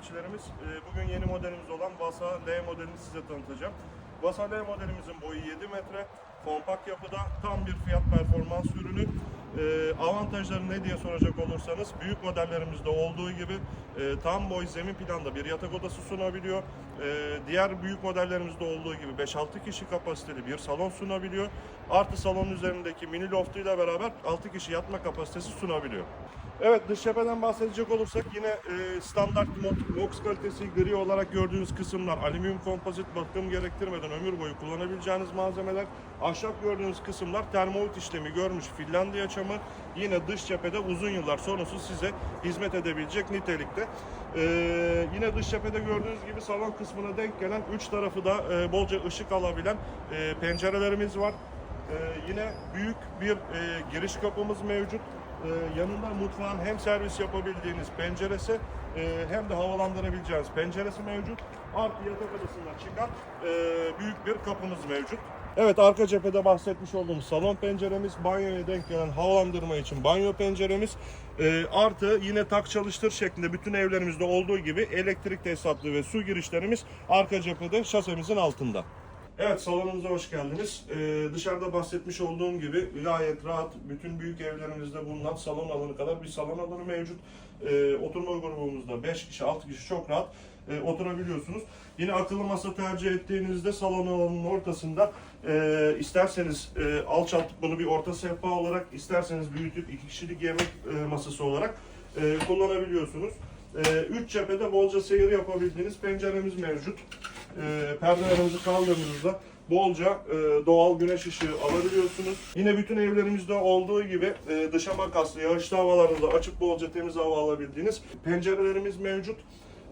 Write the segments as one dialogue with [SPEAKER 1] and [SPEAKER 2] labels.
[SPEAKER 1] takipçilerimiz. Ee, Bugün yeni modelimiz olan Vasa L modelini size tanıtacağım. Vasa L modelimizin boyu 7 metre, kompakt yapıda, tam bir fiyat performans ürünü. Ee, avantajları ne diye soracak olursanız, büyük modellerimizde olduğu gibi e, tam boy zemin planda bir yatak odası sunabiliyor. Ee, diğer büyük modellerimizde olduğu gibi 5-6 kişi kapasiteli bir salon sunabiliyor. Artı salonun üzerindeki mini loftuyla beraber 6 kişi yatma kapasitesi sunabiliyor. Evet dış cepheden bahsedecek olursak yine e, standart box kalitesi gri olarak gördüğünüz kısımlar alüminyum kompozit bakım gerektirmeden ömür boyu kullanabileceğiniz malzemeler. Ahşap gördüğünüz kısımlar termolit işlemi görmüş Finlandiya çamı. Yine dış cephede uzun yıllar sorunsuz size hizmet edebilecek nitelikte. E, yine dış cephede gördüğünüz gibi salon kısmına denk gelen üç tarafı da e, bolca ışık alabilen e, pencerelerimiz var. Ee, yine büyük bir e, giriş kapımız mevcut. Ee, yanında mutfağın hem servis yapabildiğiniz penceresi e, hem de havalandırabileceğiniz penceresi mevcut. Artı yatak odasından çıkan e, büyük bir kapımız mevcut. Evet arka cephede bahsetmiş olduğumuz salon penceremiz, banyoya denk gelen havalandırma için banyo penceremiz. E, artı yine tak çalıştır şeklinde bütün evlerimizde olduğu gibi elektrik tesisatlı ve su girişlerimiz arka cephede şasemizin altında. Evet salonumuza hoş geldiniz. Ee, dışarıda bahsetmiş olduğum gibi gayet rahat bütün büyük evlerimizde bulunan salon alanı kadar bir salon alanı mevcut. Ee, oturma grubumuzda 5 kişi 6 kişi çok rahat e, oturabiliyorsunuz. Yine akıllı masa tercih ettiğinizde salon alanının ortasında e, isterseniz e, alçaltıp bunu bir orta sehpa olarak isterseniz büyütüp iki kişilik yemek e, masası olarak e, kullanabiliyorsunuz. E, üç cephede bolca seyir yapabildiğiniz penceremiz mevcut e, perdelerimizi kaldırdığınızda bolca e, doğal güneş ışığı alabiliyorsunuz. Yine bütün evlerimizde olduğu gibi e, dışa makaslı yağışlı havalarda açıp bolca temiz hava alabildiğiniz pencerelerimiz mevcut.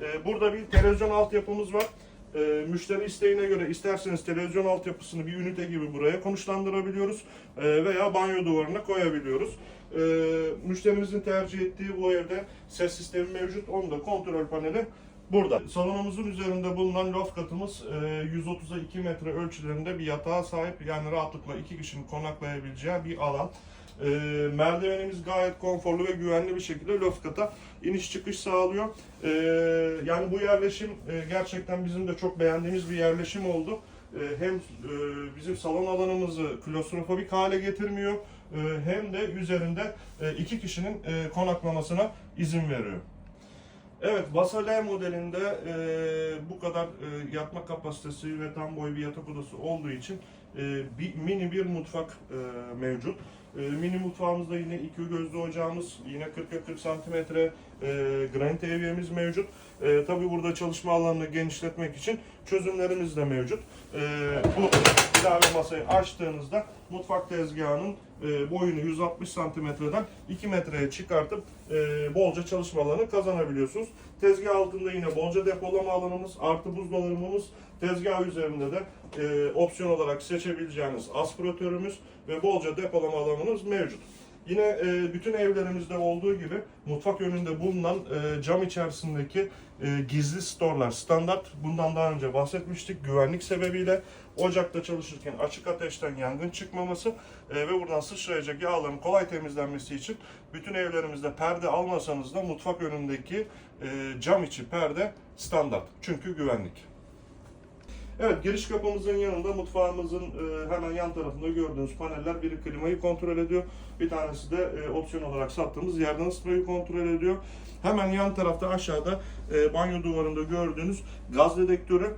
[SPEAKER 1] E, burada bir televizyon altyapımız var. E, müşteri isteğine göre isterseniz televizyon altyapısını bir ünite gibi buraya konuşlandırabiliyoruz e, veya banyo duvarına koyabiliyoruz. E, müşterimizin tercih ettiği bu evde ses sistemi mevcut. Onu da kontrol paneli Burada. Salonumuzun üzerinde bulunan loft katımız e, 130'a 2 metre ölçülerinde bir yatağa sahip. Yani rahatlıkla iki kişinin konaklayabileceği bir alan. E, merdivenimiz gayet konforlu ve güvenli bir şekilde loft kata iniş çıkış sağlıyor. E, yani bu yerleşim e, gerçekten bizim de çok beğendiğimiz bir yerleşim oldu. E, hem e, bizim salon alanımızı klostrofobik hale getirmiyor e, hem de üzerinde e, iki kişinin e, konaklamasına izin veriyor. Evet, Vasa L modelinde e, bu kadar e, yatma kapasitesi ve tam boy bir yatak odası olduğu için e, bir mini bir mutfak e, mevcut. E, mini mutfağımızda yine iki gözlü ocağımız, yine 40'a 40 santimetre e, granit evyemiz mevcut. E, Tabi burada çalışma alanını genişletmek için çözümlerimiz de mevcut. E, bu ilave masayı açtığınızda mutfak tezgahının e, boyunu 160 santimetreden 2 metreye çıkartıp e, bolca çalışma alanı kazanabiliyorsunuz. Tezgah altında yine bolca depolama alanımız, artı buzdolabımız, tezgah üzerinde de e, opsiyon olarak seçebileceğiniz aspiratörümüz ve bolca depolama alanımız mevcut. Yine e, bütün evlerimizde olduğu gibi mutfak önünde bulunan e, cam içerisindeki e, gizli storlar standart. Bundan daha önce bahsetmiştik güvenlik sebebiyle. Ocakta çalışırken açık ateşten yangın çıkmaması e, ve buradan sıçrayacak yağların kolay temizlenmesi için bütün evlerimizde perde almasanız da mutfak önündeki e, cam içi perde standart. Çünkü güvenlik. Evet, giriş kapımızın yanında mutfağımızın e, hemen yan tarafında gördüğünüz paneller biri klimayı kontrol ediyor. Bir tanesi de e, opsiyon olarak sattığımız yerden ısıtmayı kontrol ediyor. Hemen yan tarafta aşağıda e, banyo duvarında gördüğünüz gaz dedektörü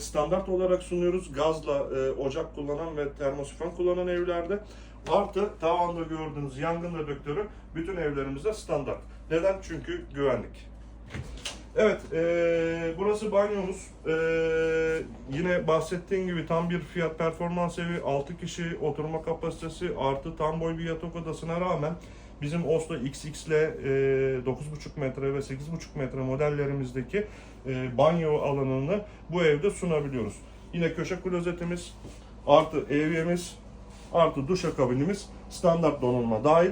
[SPEAKER 1] standart olarak sunuyoruz. Gazla ocak kullanan ve termosifon kullanan evlerde. Artı tavanda gördüğünüz yangın dedektörü bütün evlerimizde standart. Neden? Çünkü güvenlik. Evet, eee, burası banyomuz. Eee, yine bahsettiğim gibi tam bir fiyat performans evi, 6 kişi oturma kapasitesi artı tam boy bir yatak odasına rağmen bizim Oslo XX'le eee 9,5 metre ve 8,5 metre modellerimizdeki eee, banyo alanını bu evde sunabiliyoruz. Yine köşe klozetimiz, artı evyemiz, artı duşakabinimiz standart donanma dahil.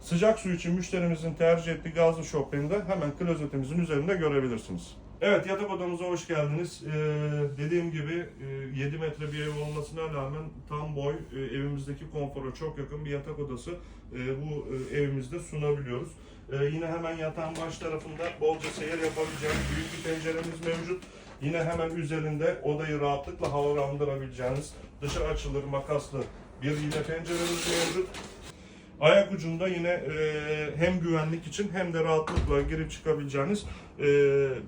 [SPEAKER 1] Sıcak su için müşterimizin tercih ettiği gazlı şofbeni de hemen klozetimizin üzerinde görebilirsiniz. Evet yatak odamıza hoş geldiniz. Ee, dediğim gibi e, 7 metre bir ev olmasına rağmen tam boy e, evimizdeki konfora çok yakın bir yatak odası e, bu e, evimizde sunabiliyoruz. E, yine hemen yatağın baş tarafında bolca seyir yapabileceğiniz büyük bir penceremiz mevcut. Yine hemen üzerinde odayı rahatlıkla havalandırabileceğiniz dışa açılır makaslı bir yine penceremiz mevcut. Ayak ucunda yine e, hem güvenlik için hem de rahatlıkla girip çıkabileceğiniz e,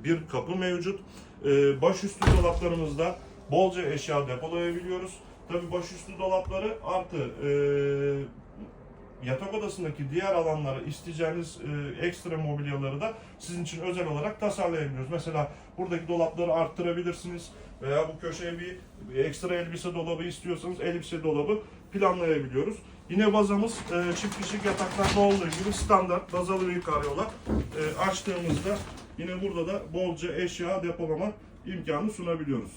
[SPEAKER 1] bir kapı mevcut. E, başüstü dolaplarımızda bolca eşya depolayabiliyoruz. Tabi başüstü dolapları artı e, yatak odasındaki diğer alanlara isteyeceğiniz e, ekstra mobilyaları da sizin için özel olarak tasarlayabiliyoruz. Mesela buradaki dolapları arttırabilirsiniz veya bu köşeye bir, bir ekstra elbise dolabı istiyorsanız elbise dolabı planlayabiliyoruz. Yine bazamız e, çift kişilik yataklarda olduğu gibi standart bazalı bir karyola e, açtığımızda yine burada da bolca eşya depolama imkanı sunabiliyoruz.